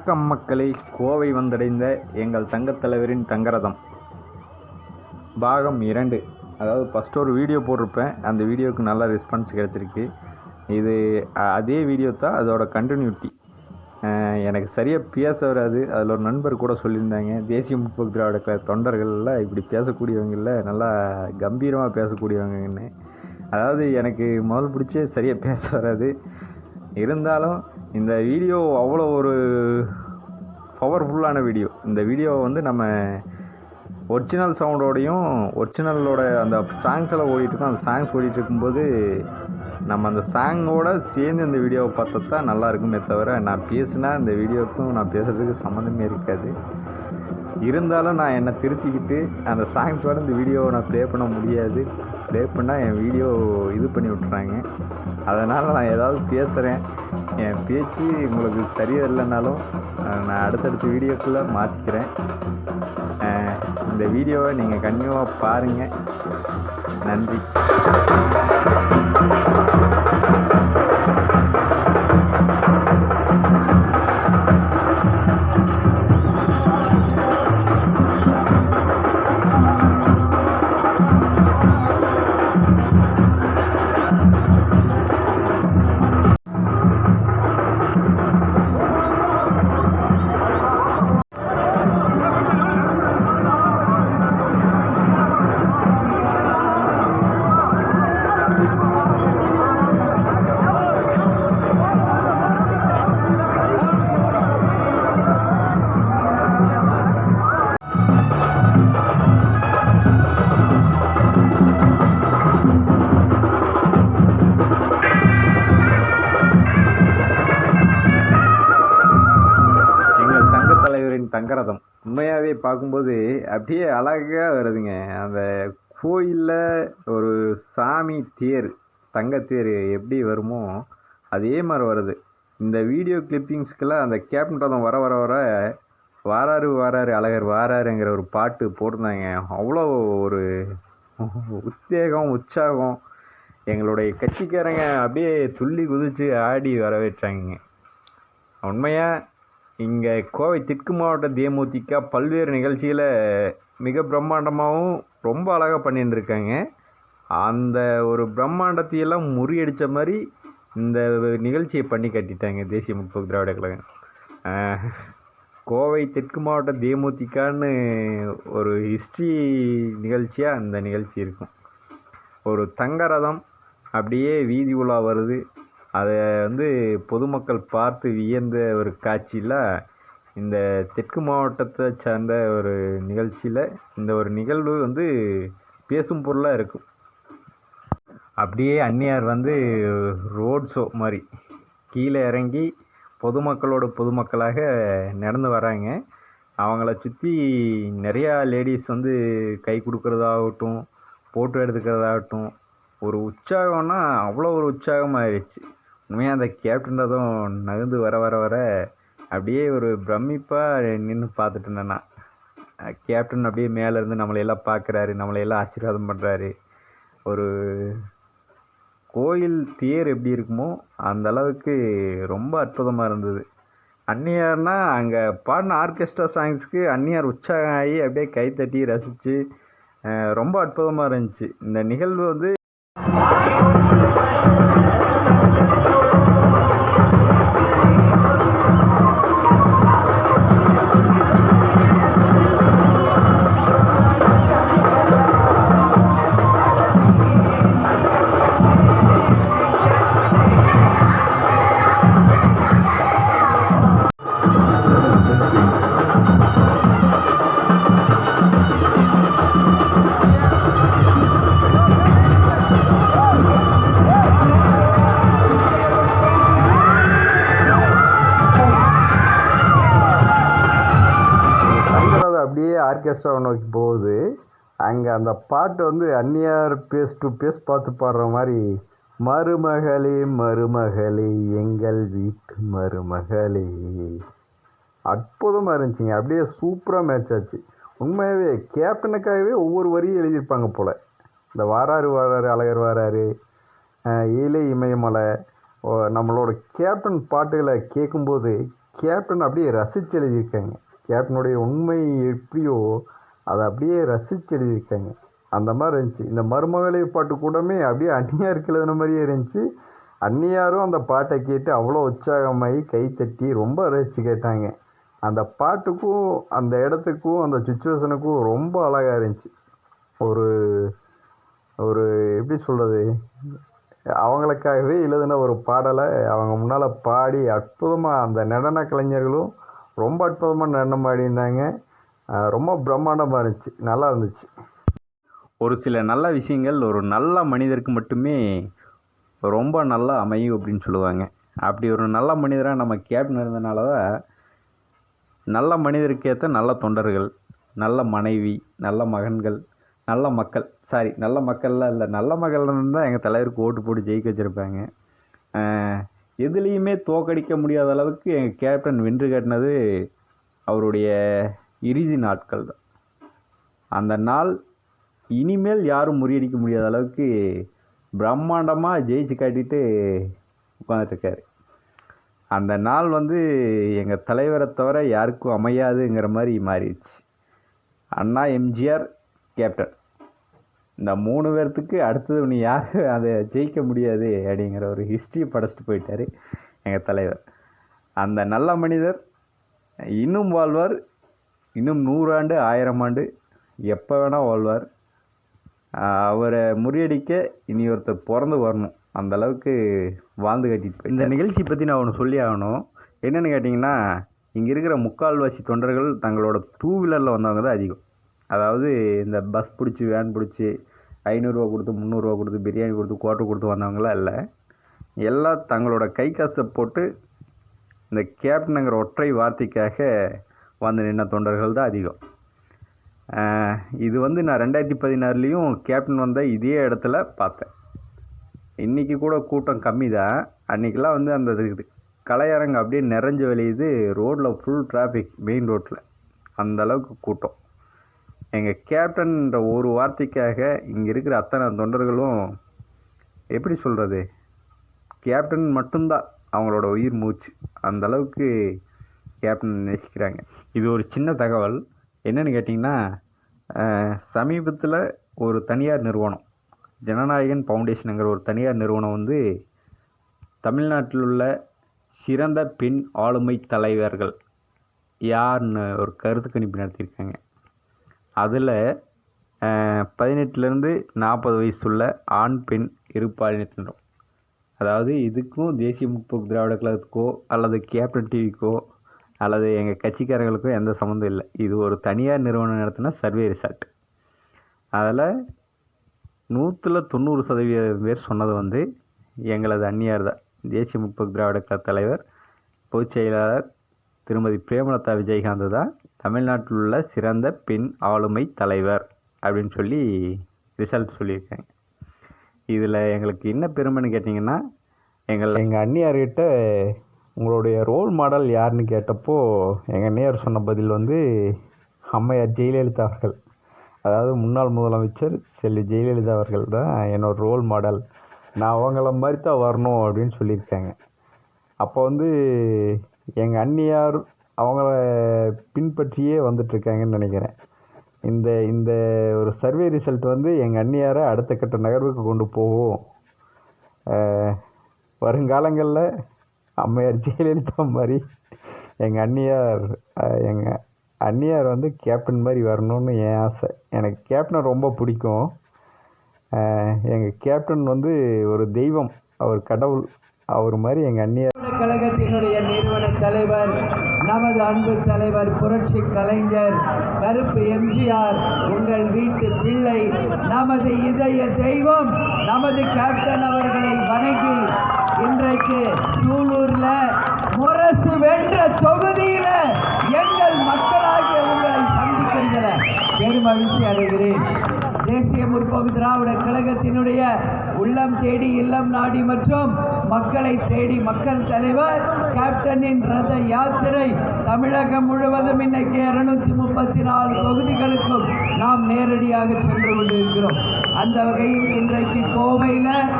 வணக்கம் மக்களை. கோவை வந்தடைந்த எங்கள் தங்கத் தலைவரின் தங்கரதம். பாகம் இரண்டு. அதாவது ஃபஸ்ட்டு ஒரு வீடியோ போட்டிருப்பேன். அந்த வீடியோவுக்கு நல்ல ரெஸ்பான்ஸ் கிடச்சிருக்கு. இது அதே வீடியோ தான் அதோட கண்டினியூட்டி எனக்கு சரியாக பேச வராது. அதில் ஒரு நண்பர் கூட சொல்லியிருந்தாங்க. தேசிய முற்போக்கு திராவிட கழக தொண்டர்களில் இப்படி பேசக்கூடியவங்கள நல்லா கம்பீரமாக பேசக்கூடியவங்கன்னு. அதாவது எனக்கு முதல் பிடிச்சே சரியாக பேச வராது. இருந்தாலும் இந்த வீடியோ அவ்வளோ ஒரு பவர்ஃபுல்லான வீடியோ இந்த வீடியோவை வந்து நம்ம ஒரிஜினல் சவுண்டோடையும் ஒரிஜினலோட அந்த சாங்ஸ் எல்லாம் இருக்கும். அந்த சாங்ஸ் ஓடிட்டு இருக்கும்போது நம்ம அந்த சாங்கோட சேர்ந்து இந்த வீடியோவை பார்த்தா தான் நல்லா இருக்குமே தவிர நான் பேசினா இந்த வீடியோவுக்கும் நான் பேசுறதுக்கு சம்மந்தமே இருக்காது. இருந்தாலும் நான் என்னை திருத்திக்கிட்டு அந்த சாங்ஸோட இந்த வீடியோவை நான் ப்ளே பண்ண முடியாது. ப்ளே பண்ணால் என் வீடியோ இது பண்ணி விட்டுறாங்க. அதனால் நான் ஏதாவது பேசுகிறேன் என் பேச்சு உங்களுக்கு சரியா இல்லைனாலும் நான் அடுத்தடுத்த வீடியோக்குள்ளே மாற்றிக்கிறேன் இந்த வீடியோவை நீங்கள் கண்டிப்பாக பாருங்கள் நன்றி. பார்க்கும்போது அப்படியே அழகாக வருதுங்க. அந்த கோயிலில் ஒரு சாமி தேர் தங்கத்தேர் எப்படி வருமோ அதே மாதிரி வருது. இந்த வீடியோ கிளிப்பிங்ஸ்க்கெல்லாம் அந்த கேப்டன் ரதம் வர வர வர வாராரு வாராரு அழகர் வாராருங்கிற ஒரு பாட்டு போட்டிருந்தாங்க. அவ்வளோ ஒரு உத்வேகம் உற்சாகம். எங்களுடைய கட்சிக்காரங்க அப்படியே துள்ளி குதித்து ஆடி வரவேற்றாங்க. உண்மையாக இங்கே கோவை தெற்கு மாவட்ட தேமுதிக பல்வேறு நிகழ்ச்சிகளை மிக பிரம்மாண்டமாகவும் ரொம்ப அழகாக பண்ணிட்டு இருக்காங்க அந்த ஒரு பிரம்மாண்டத்தையெல்லாம் முறியடித்த மாதிரி இந்த நிகழ்ச்சியை பண்ணி கட்டிட்டாங்க தேசிய முற்போக்கு திராவிட கழகம். கோவை தெற்கு மாவட்ட தேமுதிகான்னு ஒரு ஹிஸ்ட்ரி நிகழ்ச்சியாக அந்த நிகழ்ச்சி இருக்கும். ஒரு தங்க ரதம் அப்படியே வீதி உலா வருது. அதை வந்து பொதுமக்கள் பார்த்து வியந்த ஒரு காட்சியில் இந்த தெற்கு மாவட்டத்தை சார்ந்த ஒரு நிகழ்ச்சியில் இந்த ஒரு நிகழ்வு வந்து பேசும் பொருளாக இருக்கும். அப்படியே அந்நியார் வந்து ரோட் ஷோ மாதிரி கீழே இறங்கி பொதுமக்களோட பொதுமக்களாக நடந்து வராங்க. அவங்கள சுற்றி நிறையா லேடிஸ் வந்து கை கொடுக்குறதாகட்டும் ஃபோட்டோ எடுத்துக்கிறதாகட்டும் ஒரு உற்சாகம்னா அவ்வளோ ஒரு உற்சாகமாகிடுச்சு உண்மையாக அந்த கேப்டன் ரதம் நகர்ந்து வர வர வர அப்படியே ஒரு பிரமிப்பாக நின்று பார்த்துட்டு இருந்தேன் நான். கேப்டன் அப்படியே மேலேருந்து நம்மளையெல்லாம் பார்க்குறாரு நம்மளையெல்லாம் ஆசீர்வாதம் பண்ணுறாரு ஒரு கோயில் தேர் எப்படி இருக்குமோ அந்த அளவுக்கு ரொம்ப அற்புதமாக இருந்தது. அந்நியார்னா அங்கே பாடின ஆர்கெஸ்ட்ரா சாங்ஸ்க்கு அந்நியார் உற்சாகம் ஆகி அப்படியே கைத்தட்டி ரசித்து ரொம்ப அற்புதமாக இருந்துச்சு. இந்த நிகழ்வு வந்து அப்படியே நோக்கி போகுது அங்கே அந்த பாட்டு வந்து அந்நியார் பேஸ் டு பேஸ் பார்த்து பாடுற மாதிரி மருமகளே மருமகளே எங்கள் வீட்டு மருமகளே. அற்புதமாக இருந்துச்சுங்க. அப்படியே சூப்பராக மேட்ச் ஆச்சு. உண்மையாகவே கேப்டனுக்காகவே ஒவ்வொரு வரியும் எழுதியிருப்பாங்க போல். இந்த வாராரு வாராரு அழகர் வாராரு அஹ், இமயமலை ஓ, நம்மளோட கேப்டன் பாட்டுகளை கேட்கும்போது கேப்டன் அப்படியே ரசித்து எழுதியிருக்காங்க. கேப்டனுடைய உண்மை எப்படியோ அதை அப்படியே ரசித்து எழுதியிருக்காங்க. அந்த மாதிரி இருந்துச்சு. இந்த மருமகளை பாட்டு கூடமே அப்படியே அந்நியாருக்கு எழுதின மாதிரியே இருந்துச்சு. அந்நியாரும் அந்த பாட்டை கேட்டு அவ்வளோ உற்சாகமாகி கை தட்டி ரொம்ப ரசித்து கேட்டாங்க. அந்த பாட்டுக்கும் அந்த இடத்துக்கும் அந்த சுச்சுவேஷனுக்கும் ரொம்ப அழகாக இருந்துச்சு. ஒரு ஒரு எப்படி சொல்கிறது அவங்களுக்காகவே எழுதின ஒரு பாடலை அவங்க முன்னால் பாடி அற்புதமாக அந்த நடன கலைஞர்களும் ரொம்ப அற்புதமாக நடனம் ஆடினாங்க ரொம்ப பிரம்மாண்டமாக இருந்துச்சு. நல்லா இருந்துச்சு. ஒரு சில நல்ல விஷயங்கள் ஒரு நல்ல மனிதருக்கு மட்டுமே ரொம்ப நல்லா அமையும் அப்படின்னு சொல்லுவாங்க. அப்படி ஒரு நல்ல மனிதராக நம்ம கேப்டன் இருந்தனால தான் நல்ல மனிதருக்கு ஏற்ற நல்ல தொண்டர்கள் நல்ல மனைவி நல்ல மகன்கள் நல்ல மக்கள் சாரி நல்ல மக்கள்லாம் இல்லை நல்ல மக்கள் தான் எங்கள் தலைவருக்கு ஓட்டு போட்டு ஜெயிக்க வச்சுருப்பாங்க. எதுலேயுமே தோக்கடிக்க முடியாத அளவுக்கு எங்கள் கேப்டன் வென்று காட்டினது அவருடைய இறுதி நாட்கள் தான். அந்த நாள் இனிமேல் யாரும் முறியடிக்க முடியாத அளவுக்கு பிரம்மாண்டமாக ஜெயிச்சு காட்டிட்டு உட்காந்துட்ருக்காரு அந்த நாள் வந்து எங்கள் தலைவரை தவிர யாருக்கும் அமையாதுங்கிற மாதிரி மாறிடுச்சு. அண்ணா எம்ஜிஆர் கேப்டன் இந்த மூணு பேர்த்துக்கு அடுத்தது நீ யார்? அதை ஜெயிக்க முடியாது அப்படிங்கிற ஒரு ஹிஸ்ட்ரி படைச்சிட்டு போயிட்டார் எங்கள் தலைவர். அந்த நல்ல மனிதர் இன்னும் வாழ்வார். இன்னும் நூறாண்டு ஆயிரம் ஆண்டு எப்போ வேணால் வாழ்வார். அவரை முறியடிக்க இனி ஒருத்தர் பிறந்து வரணும். அந்த அளவுக்கு வாழ்ந்து கட்டிட்டு இந்த நிகழ்ச்சி பற்றி நான் ஒன்று சொல்லி ஆகணும். என்னென்னு கேட்டிங்கன்னா இங்கே இருக்கிற முக்கால்வாசி தொண்டர்கள் தங்களோட டூ வீலரில் வந்தவங்க தான் அதிகம். அதாவது இந்த பஸ் பிடிச்சி வேன் பிடிச்சி ஐநூறுரூவா கொடுத்து முந்நூறுரூவா கொடுத்து பிரியாணி கொடுத்து கோட்டை கொடுத்து வந்தவங்களாம் இல்லை. எல்லாம் தங்களோட கை காசை போட்டு இந்த கேப்டனுங்கிற ஒற்றை வார்த்தைக்காக வந்து நின்ன தொண்டர்கள் தான் அதிகம். இது வந்து நான் ரெண்டாயிரத்தி பதினாறுலேயும் கேப்டன் வந்த இதே இடத்துல பார்த்தேன். இன்றைக்கி கூட கூட்டம் கம்மி தான். அன்றைக்கெலாம் வந்து அந்த இது கலையரங்கு அப்படியே நிறைஞ்சு வெளியுது. ரோட்டில் ஃபுல் டிராஃபிக் மெயின் ரோட்டில் அந்தளவுக்கு கூட்டம். எங்கள் கேப்டன்ற ஒரு வார்த்தைக்காக இங்கே இருக்கிற அத்தனை தொண்டர்களும் எப்படி சொல்கிறது கேப்டன் மட்டும்தான் அவங்களோட உயிர் மூச்சு. அந்த அளவுக்கு கேப்டன் நேசிக்கிறாங்க. இது ஒரு சின்ன தகவல். என்னன்னு கேட்டிங்கன்னா சமீபத்தில் ஒரு தனியார் நிறுவனம் ஜனநாயகன் ஃபவுண்டேஷனுங்கிற ஒரு தனியார் நிறுவனம் வந்து தமிழ்நாட்டில் உள்ள சிறந்த பெண் ஆளுமை தலைவர்கள். யாருன்னு ஒரு கருத்து கணிப்பு நடத்தியிருக்காங்க. அதில் பதினெட்டுலேருந்து நாற்பது வயசுள்ள ஆண் பெண் இருப்பாளினத்தினரும் அதாவது இதுக்கும் தேசிய முற்போக்கு திராவிட கழகத்துக்கோ அல்லது கேப்டன் டிவிக்கோ அல்லது எங்கள் கட்சிக்காரங்களுக்கோ எந்த சம்மந்தம் இல்லை. இது ஒரு தனியார் நிறுவனம் நடத்தின சர்வே ரிசல்ட். அதில் நூற்றில் தொண்ணூறு சதவீதம் பேர் சொன்னது வந்து எங்களது அந்நியார் தான். தேசிய முற்போக்கு திராவிட கழக தலைவர் பொதுச் செயலாளர் திருமதி பிரேமலதா விஜயகாந்த் தான். தமிழ்நாட்டில் உள்ள சிறந்த பெண் ஆளுமை தலைவர் அப்படின்னு சொல்லி ரிசல்ட் சொல்லியிருக்காங்க. இதில் எங்களுக்கு என்ன பெருமைன்னு கேட்டிங்கன்னா எங்கள் எங்கள் அண்ணியார்கிட்ட உங்களுடைய ரோல் மாடல் யாருன்னு கேட்டப்போ எங்கள் அண்ணியார் சொன்ன பதில் வந்து அம்மையார் ஜெயலலிதா அவர்கள். அதாவது முன்னாள் முதலமைச்சர் செல்வி ஜெயலலிதா அவர்கள் தான் என்னோட ரோல் மாடல் நான் அவங்கள மாதிரி தான் வரணும் அப்படின்னு சொல்லியிருக்காங்க. அப்போ வந்து எங்கள் அண்ணியார் அவங்கள பின்பற்றியே வந்துட்டுருக்காங்கன்னு நினைக்கிறேன். இந்த இந்த ஒரு சர்வே ரிசல்ட் வந்து எங்கள் அண்ணியாரை அடுத்த கட்ட நகர்வுக்கு கொண்டு போகும். வருங்காலங்களில் அம்மையார் ஜெயலலிதா மாதிரி எங்கள் அண்ணியார் எங்கள் அண்ணியார் வந்து கேப்டன் மாதிரி வரணும்னு என் ஆசை. எனக்கு கேப்டனை ரொம்ப பிடிக்கும். எங்கள் கேப்டன் வந்து ஒரு தெய்வம். அவர் கடவுள். அவர் மாதிரி எங்கள் அண்ணியார் கழகத்தினுடைய நிறுவன தலைவர் நமது அன்பு தலைவர் புரட்சி கலைஞர் கருப்பு எம்ஜிஆர் உங்கள் வீட்டு பிள்ளை நமது இதய தெய்வம் நமது கேப்டன் அவர்களை வணங்கி இன்றைக்கு சூலூர்ல முரசு வென்ற தொகுதியில எங்கள் மக்களாகிய உங்களை சந்திக்கின்றன பெருமகிழ்ச்சி அடைகிறேன். முற்போக்கு திராவிட கழகத்தினுடைய உள்ளம் தேடி இல்லம் நாடி மற்றும் மக்களை தேடி மக்கள் தலைவர் கேப்டனின் ரத யாத்திரை தமிழகம் முழுவதும் இன்னைக்கு இருநூத்தி முப்பத்தி நாலு தொகுதிகளுக்கும் நாம் நேரடியாக சென்று கொண்டிருக்கிறோம். அந்த வகையில் இன்றைக்கு கோவையில்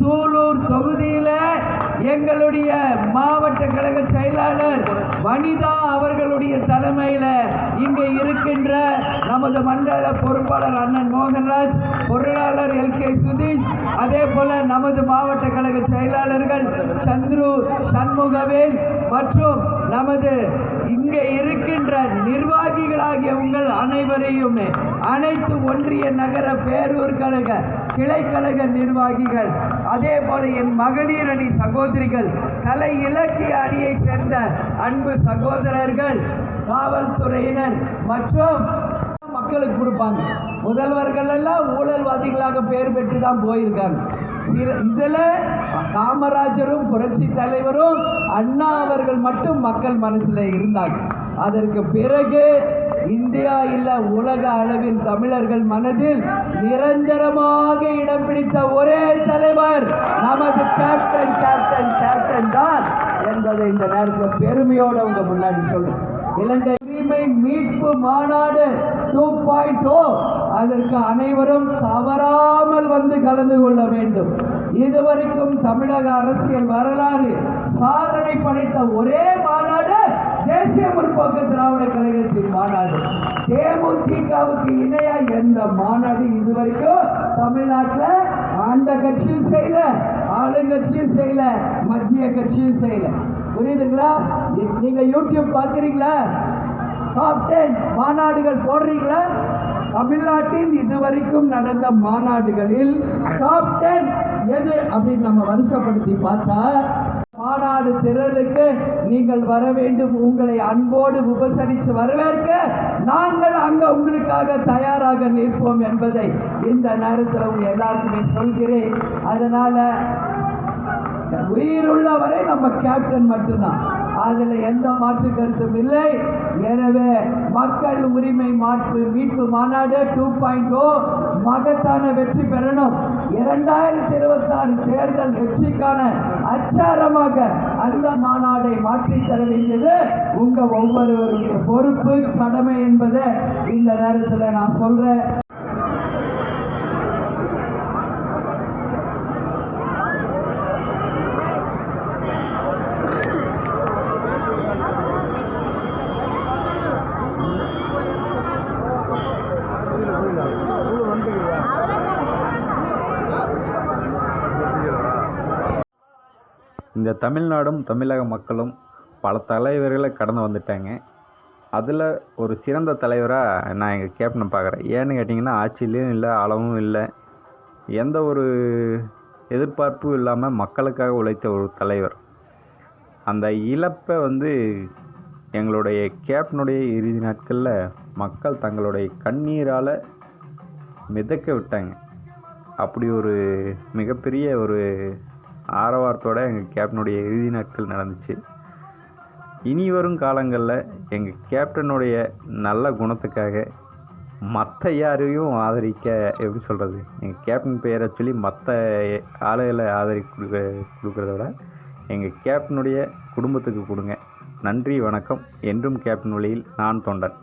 சூலூர் தொகுதியில் எங்களுடைய மாவட்ட கழக செயலாளர் வனிதா அவர்களுடைய தலைமையில் இங்கே இருக்கின்ற நமது மண்டல பொறுப்பாளர் அண்ணன் மோகன்ராஜ் பொருளாளர் எல் கே சுதீஷ் அதே போல நமது மாவட்ட கழக செயலாளர்கள் சந்துரு சண்முகவேல் மற்றும் நமது இங்கே இருக்கின்ற நிர்வாகிகளாகிய உங்கள் அனைவரையுமே அனைத்து ஒன்றிய நகர பேரூர் கழக கிளைக்கழக நிர்வாகிகள் அதே போல என் மகளிர் அணி சகோதரிகள் கலை இலக்கிய அணியை சேர்ந்த அன்பு சகோதரர்கள் காவல்துறையினர் மற்றும் மக்களுக்கு கொடுப்பாங்க. முதல்வர்கள் எல்லாம் ஊழல்வாதிகளாக பெயர் பெற்று தான் போயிருக்காங்க. இதில்- இதுல காமராஜரும் புரட்சி தலைவரும் அண்ணா அவர்கள் மட்டும் மக்கள் மனசுல இருந்தாங்க அதற்கு பிறகு இந்தியா இல்ல உலக அளவில் தமிழர்கள் மனதில் நிரந்தரமாக இடம் பிடித்த ஒரே தலைவர் நமது கேப்டன் கேப்டன் கேப்டன் தான் என்பதை இந்த நேரத்தில் பெருமையோட உங்க முன்னாடி சொல்றேன். இலங்கை உரிமை மீட்பு மாநாடு டூ பாயிண்ட் அதற்கு அனைவரும் தவறாமல் வந்து கலந்து கொள்ள வேண்டும். இதுவரைக்கும் தமிழக அரசியல் வரலாறு சாதனை படைத்த ஒரே மாநாடு தேசிய முற்போக்கு திராவிட கழகத்தின் மாநாடு. தேமுதிகவுக்கு இணையா எந்த மாநாடு இதுவரைக்கும் தமிழ்நாட்டில் ஆண்ட கட்சியும் செய்யல ஆளுங்கட்சியும் செய்யல மத்திய கட்சியும் செய்யல. புரியுதுங்களா? நீங்க யூடியூப் பார்க்குறீங்களா டாப் டென் மாநாடுகள் போடுறீங்களா? தமிழ்நாட்டில் இதுவரைக்கும் நடந்த மாநாடுகளில் டாப் டென் எது அப்படின்னு நம்ம வருஷப்படுத்தி பார்த்தா மாநாடு திரளுக்கு நீங்கள் வர வேண்டும் உங்களை அன்போடு உபசரித்து வரவேற்க நாங்கள் அங்க உங்களுக்காக தயாராக நிற்போம் என்பதை இந்த நேரத்தில் உங்க எல்லாருக்குமே சொல்கிறேன். அதனால உயிருள்ளவரை நம்ம கேப்டன் மட்டும்தான். அதில் எந்த மாற்று கருத்தும் இல்லை. எனவே மக்கள் உரிமை மாற்று மீட்பு மாநாடு டூ பாயிண்ட் ஓ மகத்தான வெற்றி பெறணும். இரண்டாயிரத்தி இருபத்தி ஆறு தேர்தல் வெற்றிக்கான அச்சாரமாக அந்த மாநாடை மாற்றி தர வேண்டியது உங்கள் ஒவ்வொருவருடைய பொறுப்பு கடமை என்பதை இந்த நேரத்தில் நான் சொல்கிறேன் இந்த தமிழ்நாடும் தமிழக மக்களும் பல தலைவர்களை கடந்து வந்துட்டாங்க. அதில் ஒரு சிறந்த தலைவராக நான் எங்கள் கேப்டனை பார்க்குறேன். ஏன்னு கேட்டிங்கன்னா ஆட்சியிலையும் இல்லை அளவும் இல்லை. எந்த ஒரு எதிர்பார்ப்பும் இல்லாமல் மக்களுக்காக உழைத்த ஒரு தலைவர். அந்த இழப்பை வந்து எங்களுடைய கேப்டனுடைய இறுதி நாட்களில் மக்கள் தங்களுடைய கண்ணீரால் மிதக்க விட்டாங்க. அப்படி ஒரு மிகப்பெரிய ஒரு ஆரவாரத்தோட எங்கள் கேப்டனுடைய இறுதி நாட்கள் நடந்துச்சு. இனி வரும் காலங்களில் எங்கள் கேப்டனுடைய நல்ல குணத்துக்காக மற்ற யாரையும் ஆதரிக்க எப்படி சொல்கிறது எங்கள் கேப்டன் பெயரை சொல்லி மற்ற ஆளுகளை ஆதரி கொடுக்க கொடுக்குறத விட எங்கள் கேப்டனுடைய குடும்பத்துக்கு கொடுங்க. நன்றி வணக்கம். என்றும் கேப்டன் வழியில் நான் தொண்டன்.